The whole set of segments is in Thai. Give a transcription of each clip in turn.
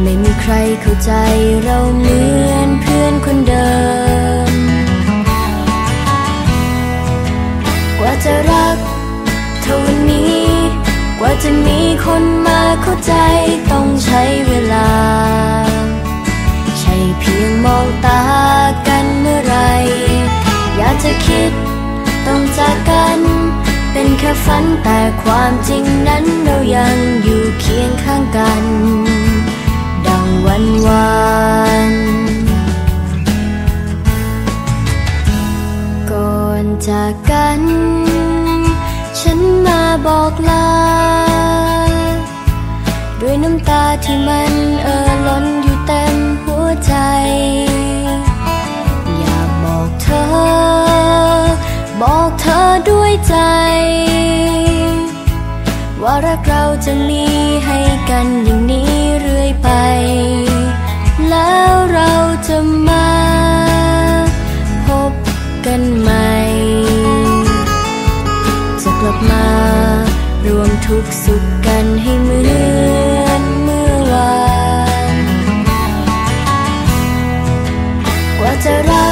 ไม่มีใครเข้าใจเราเหมือนเพื่อนคนเดิม กว่าจะรักเท่านี้ กว่าจะมีคนมาเข้าใจต้องใช้เวลา ใช่เพียงมองตากันเมื่อไร อยากจะคิดต้องจากกัน เป็นแค่ฝันแต่ความจริงนั้นเรายังอยู่เคียงข้างกัน วันวานก่อนจากกัน ฉันมาบอกลา ด้วยน้ำตาที่มันเอ่อล้นอยู่เต็มหัวใจ อยากบอกเธอ บอกเธอด้วยใจ ว่ารักเราจะมีให้กันอย่างนี้เรื่อยไป แล้วเราจะมาพบกันใหม่จะกลับมารวมทุกสุขกันให้เหมือนเมื่อวาน กว่าจะรัก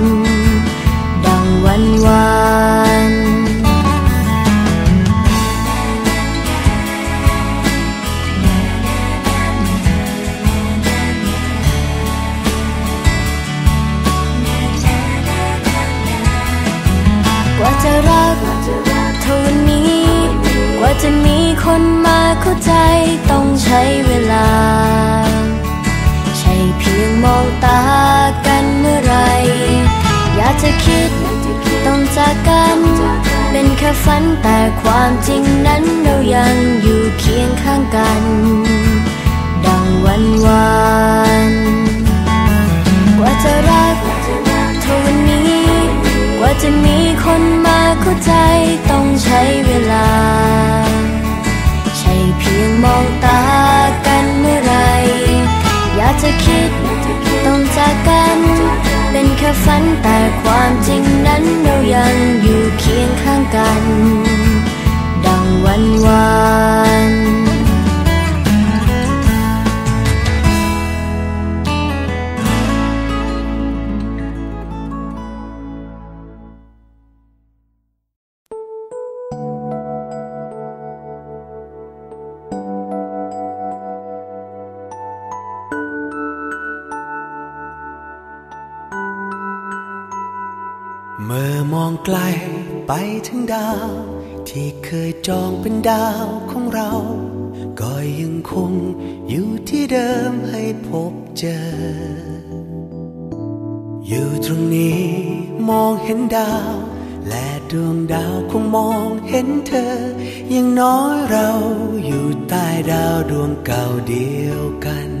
จะมีคนมาเข้าใจต้องใช้เวลา ใช่เพียงมองตากันเมื่อไร อยากจะคิดต้องจากกัน เป็นแค่ฝันแต่ความจริงนั้นเรายังอยู่เคียงข้างกัน ดังวันวานกว่าจะรักเท่านี้ กว่าจะมีคนมาเข้าใจต้องใช้เวลา มองตากันเมื่อไร อยากจะคิดต้องจากกัน เป็นแค่ฝันแต่ความจริงนั้นเรายังอยู่เคียงข้างกัน ดังวันวาน เมื่อมองไกลไปถึงดาว ที่เคยจองเป็นดาวของเรา ก็ยังคงอยู่ที่เดิมให้พบเจอ อยู่ตรงนี้มองเห็นดาว และดวงดาวคงมองเห็นเธอ ยังน้อยเราอยู่ใต้ดาวดวงเก่าเดียวกัน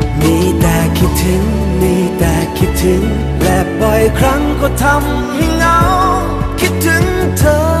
มีแต่คิดถึง มีแต่คิดถึง และบ่อยครั้งก็ทำให้เหงา คิดถึงเธอ